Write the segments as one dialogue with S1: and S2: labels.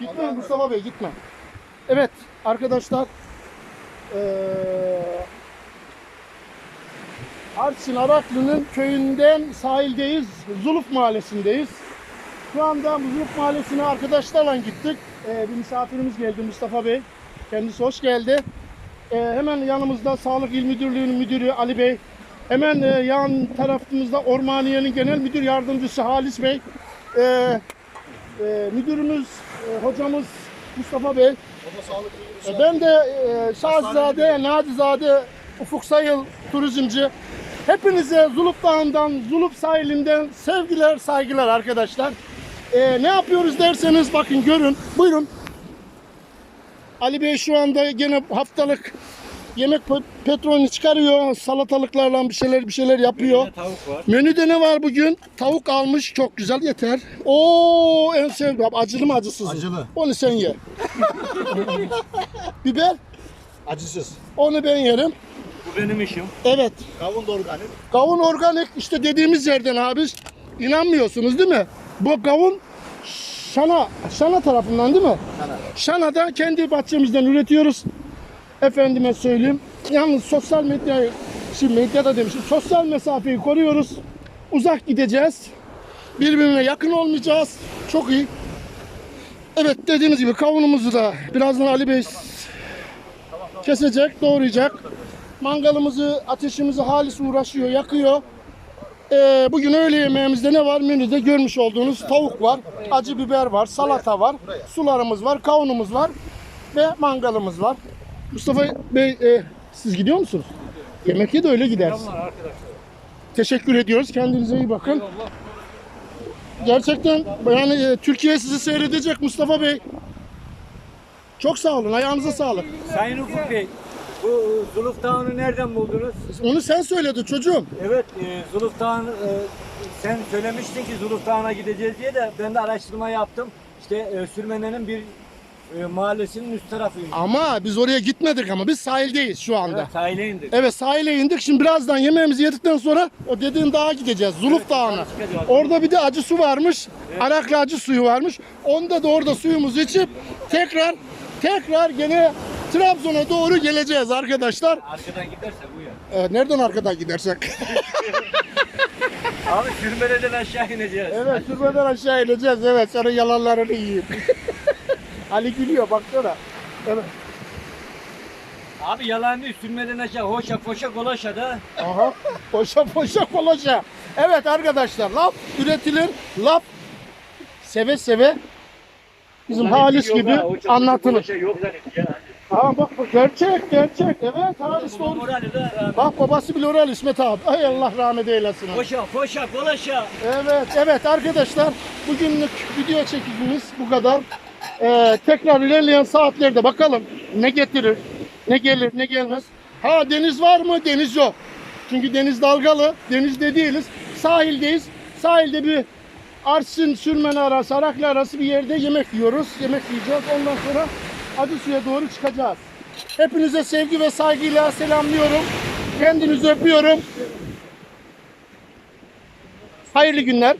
S1: Gitme Mustafa Bey gitme. Evet arkadaşlar eee Arçın Araklı'nın köyünden sahildeyiz. Zuluf Mahallesi'ndeyiz. Şu anda Zuluf Mahallesi'ne arkadaşlarla gittik. Eee, bir misafirimiz geldi Mustafa Bey. Kendisi hoş geldi. Eee, hemen yanımızda Sağlık İl Müdürlüğü'nün müdürü Ali Bey. Hemen eee, yan tarafımızda Ormaniye'nin genel müdür yardımcısı Halis Bey. Eee eee, müdürümüz, eee, hocamız Mustafa Bey. E, Ben de e, Şahzade, Nadizade, Ufuk Sayıl turizmci. Hepinize Zulup Dağı'ndan, Zulup sahilinden sevgiler, saygılar arkadaşlar. E, ne yapıyoruz derseniz bakın görün. Buyurun. Ali Bey şu anda gene haftalık yemek pe- petrolünü çıkarıyor. Salatalıklarla bir şeyler bir şeyler yapıyor.
S2: Tavuk var.
S1: Menüde ne var bugün? Tavuk almış. Çok güzel yeter. Oo en sevdiğim. Acılı mı acısız mı?
S2: Acılı.
S1: Onu sen ye. Biber.
S2: Acısız.
S1: Onu ben yerim.
S2: Bu benim işim.
S1: Evet.
S2: Kavun da organik.
S1: Kavun organik işte dediğimiz yerden abi. İnanmıyorsunuz değil mi? Bu kavun Şana, Şana tarafından değil mi?
S2: Şana.
S1: Şana'da kendi bahçemizden üretiyoruz. Efendime söyleyeyim. Yalnız sosyal medya, şimdi medyada demişim. Sosyal mesafeyi koruyoruz. Uzak gideceğiz. Birbirine yakın olmayacağız. Çok iyi. Evet dediğimiz gibi kavunumuzu da birazdan Ali Bey kesecek, doğrayacak. Mangalımızı, ateşimizi halis uğraşıyor, yakıyor. Ee, bugün öğle yemeğimizde ne var? Menüde görmüş olduğunuz tavuk var, acı biber var, salata var, sularımız var, kavunumuz var ve mangalımız var. Mustafa Bey e, siz gidiyor musunuz? Yemek ye de öyle gidersiniz. Teşekkür ediyoruz. Kendinize iyi bakın. Gerçekten yani e, Türkiye sizi seyredecek Mustafa Bey. Çok sağ olun. Ayağınıza sağlık.
S2: Sayın Ufuk Bey, bu Zuluf Dağı'nı nereden buldunuz?
S1: Onu sen söyledin çocuğum.
S2: Evet, e, Zuluf Dağı'nı e, sen söylemiştin ki Zuluf Dağı'na gideceğiz diye de ben de araştırma yaptım. İşte e, Sürmene'nin bir e, mahallesinin üst tarafıymış.
S1: Ama biz oraya gitmedik ama biz sahildeyiz şu anda.
S2: Evet, sahile indik.
S1: Evet sahile indik. Şimdi birazdan yemeğimizi yedikten sonra o dediğin dağa gideceğiz. Zuluf Dağı'na.
S2: çıkacağız.
S1: Orada bir de acı su varmış. Araklı acı suyu varmış. Onda da orada suyumuzu içip tekrar tekrar gene Trabzon'a doğru geleceğiz arkadaşlar.
S2: Arkadan giderse bu ya.
S1: Ee, nereden arkadan gidersek?
S2: Abi Sürmene'den aşağı ineceğiz.
S1: evet sürmeden aşağı ineceğiz. Evet sonra yalanlarını yiyeyim. Ali gülüyor baksana. Evet.
S2: Abi yalan değil, Sürmene'den aşağı hoşa foşa golaşa da.
S1: Aha. Poşa poşa kolaşa. Evet arkadaşlar laf üretilir. Laf seve seve bizim Halis gibi anlatılır.
S2: Yok zaten ya.
S1: Aa bak bu gerçek gerçek. Evet Halis doğru. Bak babası bile oral İsmet abi. Ay Allah rahmet eylesin.
S2: Foşa foşa golaşa.
S1: Evet evet arkadaşlar bugünlük video çekimimiz bu kadar. Ee, tekrar ilerleyen saatlerde bakalım ne getirir, ne gelir, ne gelmez. Ha deniz var mı? Deniz yok. Çünkü deniz dalgalı, denizde değiliz. Sahildeyiz. Sahilde bir Arsin Sürmen arası, Araklı arası bir yerde yemek yiyoruz. Yemek yiyeceğiz. Ondan sonra acı suya doğru çıkacağız. Hepinize sevgi ve saygıyla selamlıyorum. Kendinizi öpüyorum. Hayırlı günler.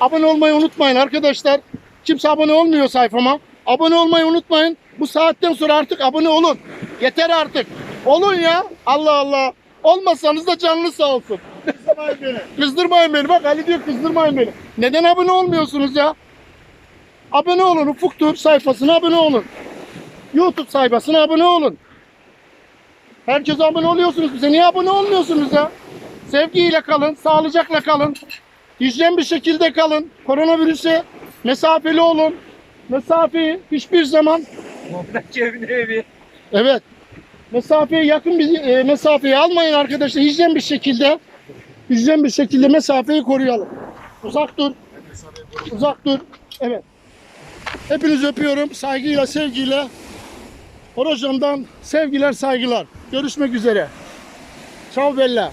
S1: Abone olmayı unutmayın arkadaşlar. Kimse abone olmuyor sayfama. Abone olmayı unutmayın. Bu saatten sonra artık abone olun. Yeter artık. Olun ya. Allah Allah. Olmasanız da canlı sağ olsun. Kızdırmayın beni. Kızdırmayın beni. Bak Ali diyor kızdırmayın beni. Neden abone olmuyorsunuz ya? Abone olun. Ufuktur sayfasına abone olun. YouTube sayfasına abone olun. Herkes abone oluyorsunuz. Bize niye abone olmuyorsunuz ya? Sevgiyle kalın, sağlıcakla kalın. Hijyen bir şekilde kalın. Koronavirüse mesafeli olun. Mesafeyi hiçbir zaman
S2: Muhtaç evine evi.
S1: evet mesafeye yakın bir e, mesafeyi almayın arkadaşlar. Hijyen bir şekilde hijyen bir şekilde mesafeyi koruyalım. Uzak dur. Uzak dur. Evet. Hepinizi öpüyorum. Saygıyla, sevgiyle. Horozcan'dan sevgiler, saygılar. Görüşmek üzere. Ciao Bella.